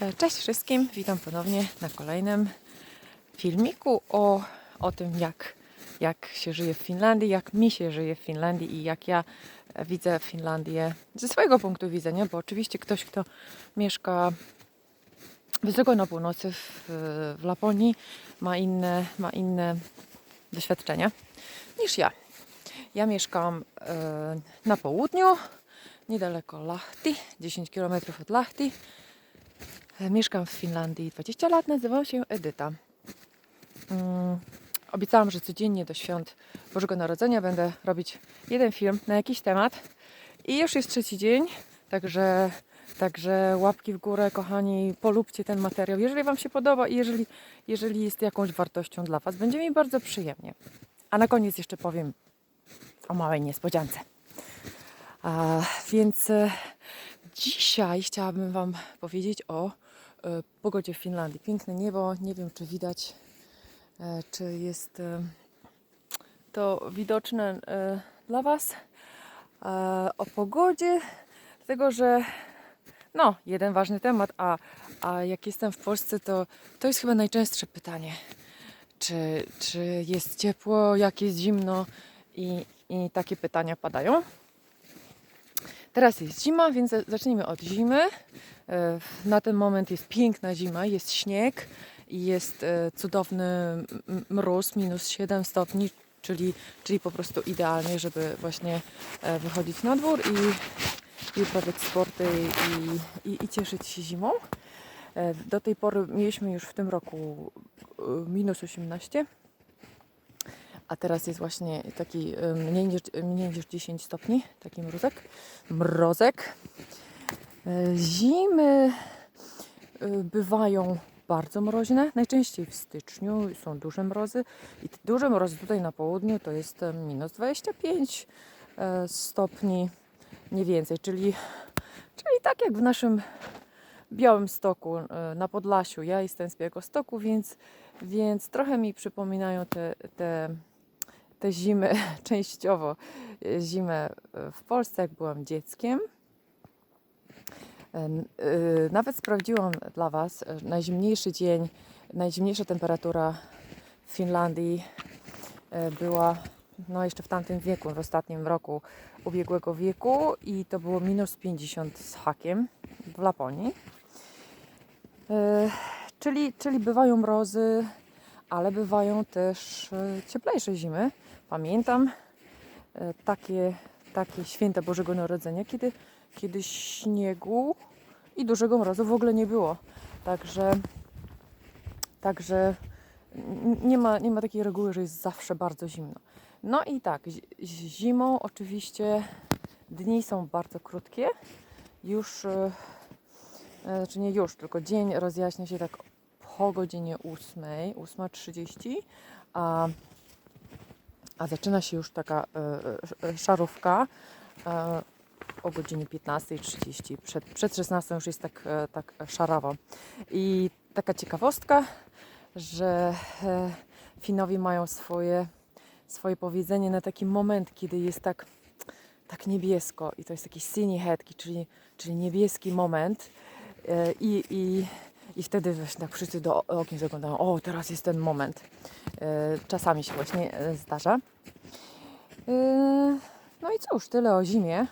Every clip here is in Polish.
E, Cześć wszystkim, witam ponownie na kolejnym filmiku o, o tym, jak, jak się żyje w Finlandii, jak mi się żyje w Finlandii i jak ja widzę Finlandię ze swojego punktu widzenia, bo oczywiście ktoś, kto mieszka wysoko na północy w, w Laponii, ma inne, ma inne doświadczenia niż ja. Ja mieszkam e, na południu, niedaleko Lahti, 10 km od Lahti. E, Mieszkam w Finlandii 20 lat, nazywam się Edyta. Mm, obiecałam, że codziennie do świąt Bożego Narodzenia będę robić jeden film na jakiś temat. I już jest trzeci dzień, także, także łapki w górę, kochani, polubcie ten materiał, jeżeli Wam się podoba i jeżeli, jeżeli jest jakąś wartością dla Was. Będzie mi bardzo przyjemnie. A na koniec jeszcze powiem o małej niespodziance. A, więc e, dzisiaj chciałabym Wam powiedzieć o pogodzie w Finlandii. Piękne niebo, nie wiem czy widać, e, czy jest e, to widoczne e, dla Was. E, o pogodzie, dlatego że no, jeden ważny temat, a, a jak jestem w Polsce, to to jest chyba najczęstsze pytanie. Czy, czy jest ciepło, jak jest zimno i, i takie pytania padają. Teraz jest zima, więc za- zacznijmy od zimy. E, Na ten moment jest piękna zima, jest śnieg i jest e, cudowny mróz, minus 7 stopni, czyli, czyli po prostu idealnie, żeby właśnie e, wychodzić na dwór i, i uprawiać sporty i, i, i cieszyć się zimą. Do tej pory mieliśmy już w tym roku minus 18, a teraz jest właśnie taki e, mniej niż, mniej niż 10 stopni, taki mrozek. Mrozek. E, Zimy e, bywają bardzo mroźne, najczęściej w styczniu są duże mrozy i duże mrozy tutaj na południu to jest minus 25 e, stopni, nie więcej, czyli, czyli tak jak w naszym Białym Stoku na Podlasiu. Ja jestem z Białego Stoku, więc, więc trochę mi przypominają te, te, te zimy, częściowo e, zimę e, w Polsce, jak byłam dzieckiem. E, Nawet sprawdziłam dla Was najzimniejszy dzień, najzimniejsza temperatura w Finlandii była no jeszcze w tamtym wieku, w ostatnim roku ubiegłego wieku i to było minus 50 z hakiem w Laponii. Czyli, czyli bywają mrozy, ale bywają też e, cieplejsze zimy. Pamiętam e, takie, takie święta Bożego Narodzenia, kiedy, kiedy śniegu i dużego mrozu w ogóle nie było. Także, także nie ma, nie ma takiej reguły, że jest zawsze bardzo zimno. No i tak, zi- zimą oczywiście dni są bardzo krótkie. Już, znaczy nie już, tylko dzień rozjaśnia się tak po godzinie 8, 8.30, a, a zaczyna się już taka e, e, szarówka e, o godzinie 15.30. Przed, przed 16 już jest tak, tak szarawo. I taka ciekawostka, że e, Finowie mają swoje, swoje powiedzenie na taki moment, kiedy jest tak, tak niebiesko i to jest taki sini hetki, czyli, czyli niebieski moment i, i, i wtedy właśnie tak wszyscy do okien zaglądają, o teraz jest ten moment. E, Czasami się właśnie e, zdarza. E, No i cóż, tyle o zimie.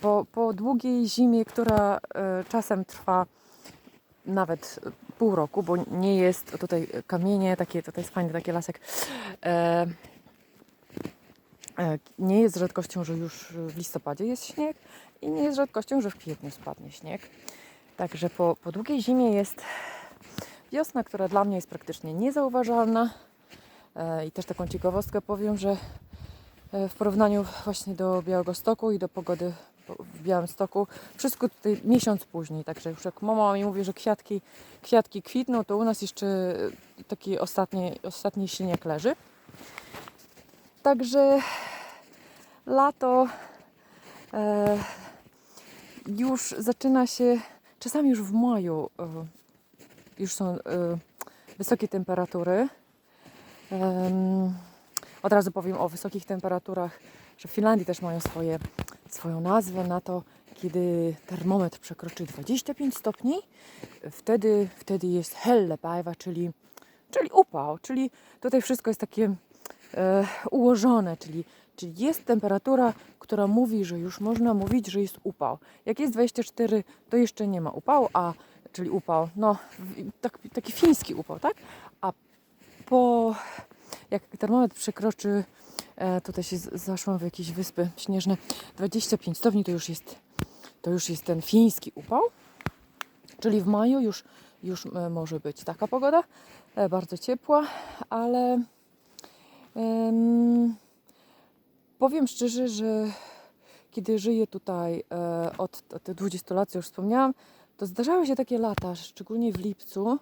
Po, po długiej zimie, która czasem trwa nawet pół roku, bo nie jest tutaj kamienie, takie, tutaj jest fajny taki lasek. Nie jest rzadkością, że już w listopadzie jest śnieg i nie jest rzadkością, że w kwietniu spadnie śnieg. Także po, po długiej zimie jest wiosna, która dla mnie jest praktycznie niezauważalna. E, I też taką ciekawostkę powiem, że e, w porównaniu właśnie do Białegostoku i do pogody po- w Białymstoku, wszystko tutaj miesiąc później. Także już jak mama mi mówi, że kwiatki, kwiatki kwitną, to u nas jeszcze taki ostatni, ostatni śnieg leży. Także lato e, już zaczyna się, czasami już w maju e, już są e, wysokie temperatury. Em, od razu powiem o wysokich temperaturach, że w Finlandii też mają swoje, swoją nazwę na to. kiedy termometr przekroczy 25 stopni, wtedy, wtedy jest helle bajwa, czyli, czyli upał, czyli tutaj wszystko jest takie e, ułożone, czyli, czyli jest temperatura, która mówi, że już można mówić, że jest upał. Jak jest 24, to jeszcze nie ma upału, a czyli upał, no w- tak, taki fiński upał, tak? A po jak termometr przekroczy, e, tutaj się zaszłam w jakieś wyspy śnieżne, 25 stopni to już jest, to już jest ten fiński upał. Czyli w maju już, już e, może być taka pogoda, e, bardzo ciepła, ale powiem szczerze, że kiedy żyję tutaj e, od, od tych 20 lat, już wspomniałam, to zdarzały się takie lata, szczególnie w lipcu,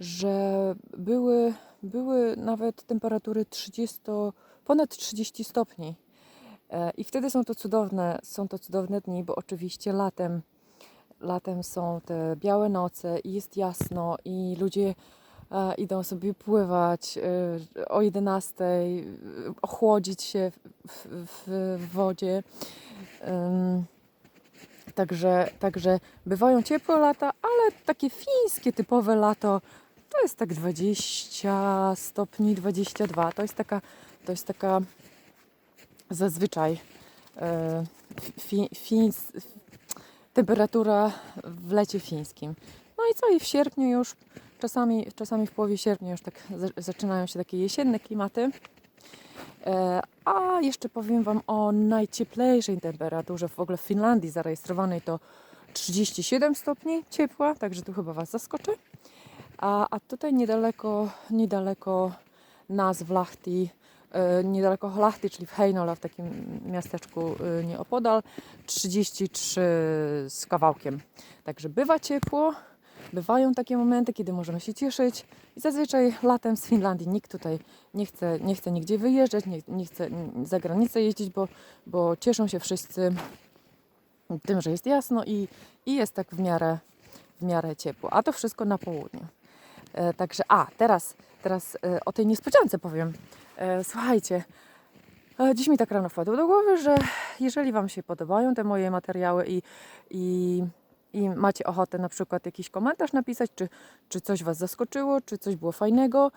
że były, były nawet temperatury 30, ponad 30 stopni. E, I wtedy są to cudowne, są to cudowne dni, bo oczywiście latem, latem są te białe noce i jest jasno i ludzie e, idą sobie pływać o 11, e, ochłodzić się w, w, wodzie. Ym, Także, także bywają ciepłe lata, ale takie fińskie typowe lato to jest tak 20 stopni, 22. To jest taka, to jest taka zazwyczaj e, fi, fińs, temperatura w lecie fińskim. No i co? I w sierpniu już, czasami, czasami w połowie sierpnia już tak za- zaczynają się takie jesienne klimaty. E, A jeszcze powiem Wam o najcieplejszej temperaturze w ogóle w Finlandii zarejestrowanej to 37 stopni ciepła, także tu chyba Was zaskoczy. A, a tutaj niedaleko, niedaleko nas w Lahti, e, niedaleko Lahti, czyli w Heinola, w takim miasteczku e, nieopodal, 33 z kawałkiem. Także bywa ciepło, bywają takie momenty, kiedy możemy się cieszyć i zazwyczaj latem z Finlandii nikt tutaj nie chce, nie chce nigdzie wyjeżdżać, nie, nie chce mm, za granicę jeździć, bo, bo cieszą się wszyscy tym, że jest jasno i, i jest tak w miarę, w miarę ciepło. A to wszystko na południu. E, także, a teraz, teraz e, o tej niespodziance powiem. E, słuchajcie, e, dziś mi tak rano wpadło do głowy, że jeżeli Wam się podobają te moje materiały i, i, i macie ochotę na przykład jakiś komentarz napisać, czy, czy coś Was zaskoczyło, czy coś było fajnego,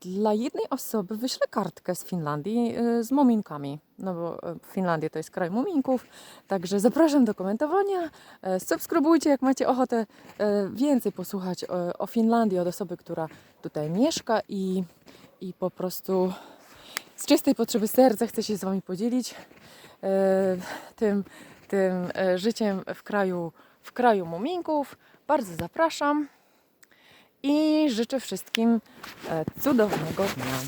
dla jednej osoby wyślę kartkę z Finlandii e, z muminkami. No bo e, Finlandia to jest kraj muminków, także zapraszam do komentowania. E, Subskrybujcie, jak macie ochotę e, więcej posłuchać o, o Finlandii od osoby, która tutaj mieszka i, i po prostu z czystej potrzeby serca chcę się z Wami podzielić e, tym, tym e, życiem w kraju, w kraju muminków. Bardzo zapraszam i życzę wszystkim e, cudownego dnia.